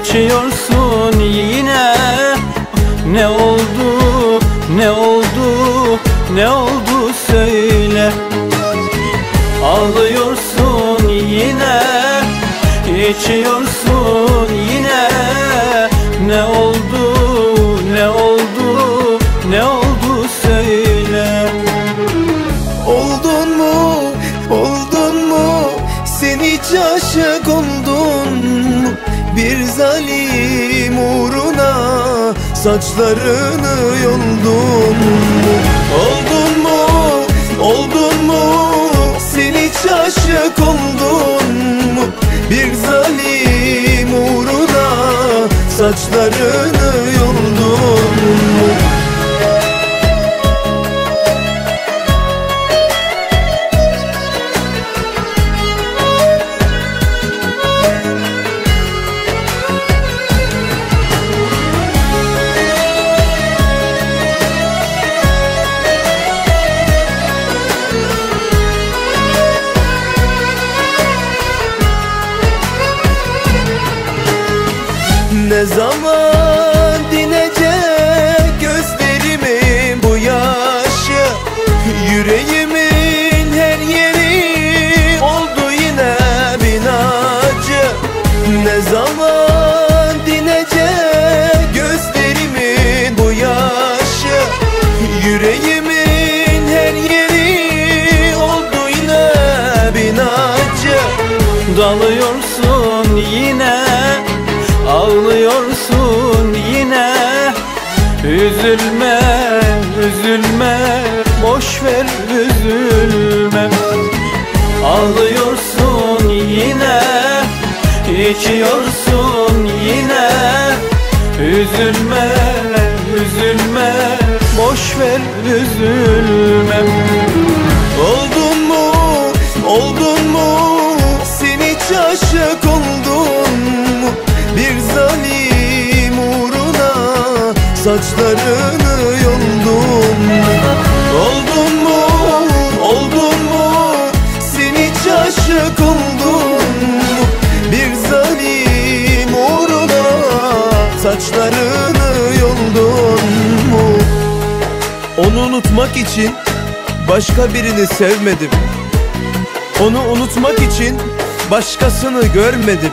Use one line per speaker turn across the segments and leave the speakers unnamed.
içiyorsun yine? Ne oldu ne oldu ne oldu söyle. Ağlıyorsun yine içiyorsun yine. Ne oldu ne oldu ne oldu
zalim uğruna Saçlarını yoldun Oldun mu, oldun mu? Sen hiç aşık oldun mu? Bir zalim uğruna Saçlarını yoldun mu Ne zaman dinecek gözlerimin bu yaşı. Yüreğimin her yeri oldu yine binacı. Ne zaman dinecek gözlerimin bu yaşı. Yüreğimin her yeri oldu yine binacı.
Dalıyorsun yine Ağlıyorsun yine. Üzülme, üzülme. Boş ver üzülme. Ağlıyorsun yine. İçiyorsun yine. Üzülme, üzülme. Boş ver üzülme
Saçlarını yoldun mu Oldun mu, oldun mu? Sen hiç aşık oldun. Bir zalim uğruna Saçlarını yoldun mu? Onu unutmak için başka birini sevmedim. Onu unutmak için başkasını görmedim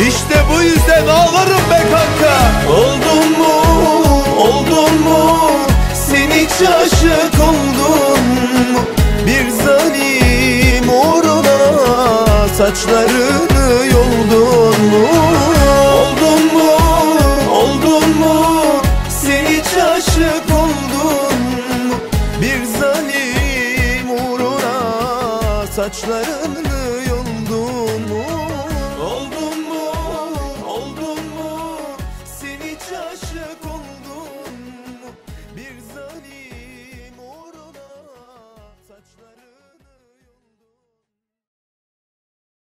İşte bu yüzden ağlarım be kanka. Oldun mu? Oldun mu? Sen hiç aşık oldun mu? Bir zalim uğruna Saçlarını yoldun mu? Oldun mu? Oldun mu? Sen hiç aşık Bir zalim uğruna Saçlarını